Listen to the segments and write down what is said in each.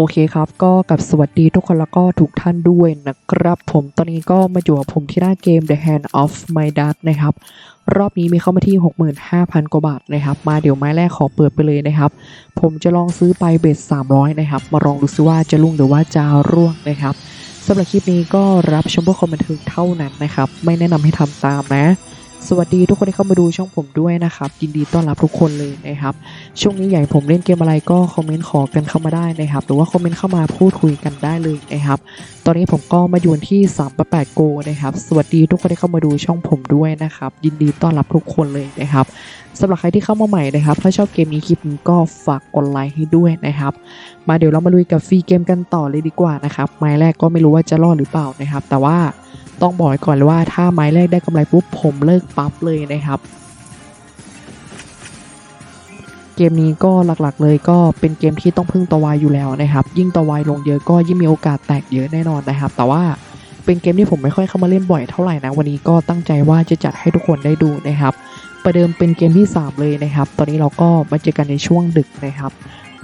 โอเคครับ ก็กับสวัสดีทุกคนแล้วก็ทุกท่านด้วยนะครับ ผมตอนนี้ก็มาอยู่กับผมที่หน้าเกม The Hand of My Dad นะครับ รอบนี้มีเข้ามาที่ 65,000 กว่าบาทนะครับ มาเดี๋ยวไม้แรกขอเปิดไปเลยนะครับ ผมจะลองซื้อไปเบ็ด300 นะครับ มาลองดูซิว่าจะลุ่งหรือว่าจะร่วงนะครับสำหรับคลิปนี้ก็รับชมเพื่อความบันเทิงเท่านั้นนะครับ ไม่แนะนำให้ทำตามนะ สวัสดีทุกคนที่เข้ามาดูช่องผมด้วยนะครับยินดีต้อนรับทุกคนเลยนะครับ ช่วงนี้ใหญ่ผมเล่นเกมอะไรก็คอมเมนต์ขอกันเข้ามาได้นะครับ หรือว่าคอมเมนต์เข้ามาพูดคุยกันได้เลยนะครับ ตอนนี้ผมก็มาอยู่ที่3 8โกนะครับ สวัสดีทุกคนที่เข้ามาดูช่องผมด้วยนะครับ ยินดีต้อนรับทุกคนเลยนะครับสำหรับใครที่เข้ามาใหม่นะครับ ถ้าชอบเกมนี้คลิปนี้ก็ฝากกดไลค์ให้ด้วยนะครับ มาเดี๋ยวเรามาลุยกับฟรีเกมกันต่อเลยดีกว่านะครับไม้แรกก็ไม่รู้ว่าจะรอดหรือเปล่านะครับ แต่ว่าต้องบอกไว้ก่อนเลยว่าถ้าไม้แรกได้กำไรปุ๊บผมเลิกปั๊บเลยนะครับ เกมนี้ก็หลักๆเลยก็เป็นเกมที่ต้องพึ่งตัววายอยู่แล้วนะครับ ยิ่งตัววายลงเยอะก็ยิ่งมีโอกาสแตกเยอะแน่นอนนะครับ แต่ว่าเป็นเกมที่ผมไม่ค่อยเข้ามาเล่นบ่อยเท่าไหร่นะวันนี้ก็ตั้งใจว่าจะจัดให้ทุกคนได้ดูนะครับ ประเดิมเป็นเกมที่ 3 เลยนะครับ ตอนนี้เราก็มาเจอกันในช่วงดึกนะครับ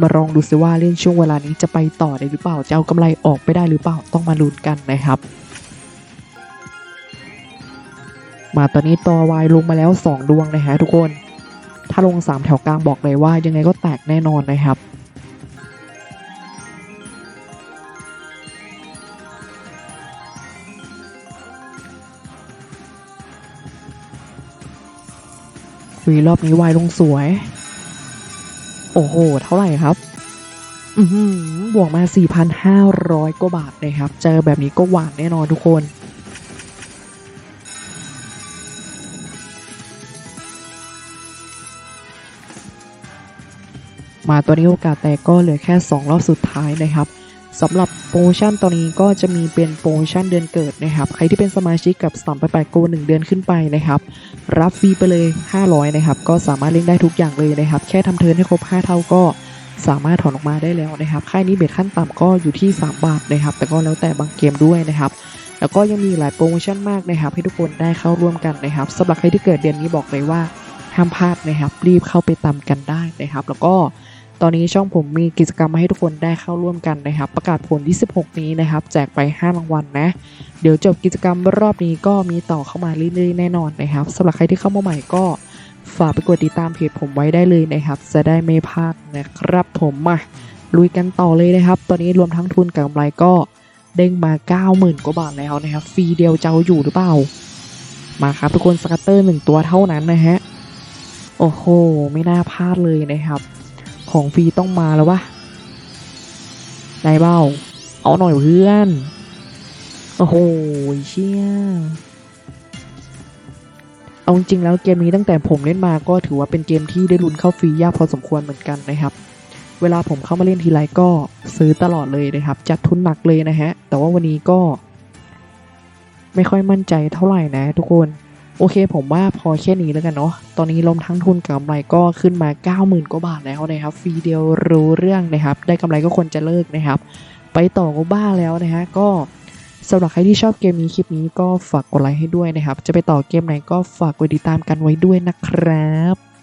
มาลองดูซิว่าเล่นช่วงเวลานี้จะไปต่อได้หรือเปล่าจะเอากำไรออกไปได้หรือเปล่าต้องมาลุ้นกันนะครับ มาตอนนี้ตัววายลงมาแล้ว 2 ดวงนะฮะทุกคน ถ้าลง 3 แถวกลางบอกเลยว่ายังไงก็แตกแน่นอนนะครับวีรอบนี้วายลงสวย โอ้โห เท่าไหร่ครับอืบวกมา 4,500 กว่าบาทนะครับ เจอแบบนี้ก็หวานแน่นอนทุกคน มาตัวนี้โอกาสแตกก็เหลือแค่ 2 รอบสุดท้ายนะครับสำหรับโปรโมชั่นตัวนี้ก็จะมีเป็นโปรโมชั่นเดือนเกิดนะครับ ใครที่เป็นสมาชิกกับ3 8 8 Go 1เดือนขึ้นไปนะครับ รับฟรีไปเลย 500 นะครับ ก็สามารถเล่นได้ทุกอย่างเลยนะครับ แค่ทำเทิร์นให้ครบ 5 เท่าก็สามารถถอนออกมาได้แล้วนะครับ ค่ายนี้เบ็ดขั้นต่ำก็อยู่ที่ 3 บาทนะครับ แต่ก็แล้วแต่บางเกมด้วยนะครับ แล้วก็ยังมีหลายโปรโมชั่นมากนะครับ ให้ทุกคนได้เข้าร่วมกันนะครับสำหรับใครที่เกิดเดือนนี้บอกเลยว่าห้ามพลาดนะครับ รีบเข้าไปตามกันได้นะครับ แล้วก็ ตอนนี้ช่องผมมีกิจกรรมมาให้ทุกคนได้เข้าร่วมกันนะครับ ประกาศผลที่16 นี้นะครับ แจกไป 5 รางวัลนะ เดี๋ยวจบกิจกรรมรอบนี้ก็มีต่อเข้ามาเรื่อยๆแน่นอนนะครับสำหรับใครที่เข้ามาใหม่ก็ฝากไปกดติดตามเพจผมไว้ได้เลยนะครับ จะได้ไม่พลาดนะครับผมมาลุยกันต่อเลยนะครับ ตอนนี้รวมทั้งทุนกับกำไรก็เด้งมา 90,000 กว่าบาทแล้วนะครับฟรีเดียวเจะเอาอยู่หรือเปล่า มาครับทุกคนสกัตเตอร์หนึ่งตัวเท่านั้นนะฮะ โอ้โห ไม่น่าพลาดเลยนะครับ ของฟรีต้องมาแล้ววะได้เบ้า เอาหน่อยเพื่อน โอ้โหเชี่ยเอาจริงแล้วเกมนี้ตั้งแต่ผมเล่นมาก็ถือว่าเป็นเกมที่ได้ลุ้นเข้าฟรียากพอสมควรเหมือนกันนะครับ เวลาผมเข้ามาเล่นทีไรก็ซื้อตลอดเลยนะครับ จัดทุนหนักเลยนะฮะ แต่ว่าวันนี้ก็ ไม่ค่อยมั่นใจเท่าไหร่นะทุกคน โอเคผมว่าพอแค่นี้แล้วกันเนาะ ตอนนี้ลมทั้งทุนกับกำไรก็ขึ้นมา 90,000กว่าบาทแล้วนะครับ ฟรีเดียวรู้เรื่องนะครับ ได้กำไรก็ควรจะเลิกนะครับ ไปต่อก็บ้าแล้วนะฮะ ก็สำหรับใครที่ชอบเกมนี้คลิปนี้ก็ฝากกดไลค์ให้ด้วยนะครับ จะไปต่อเกมไหนก็ฝากกดติดตามกันไว้ด้วยนะครับ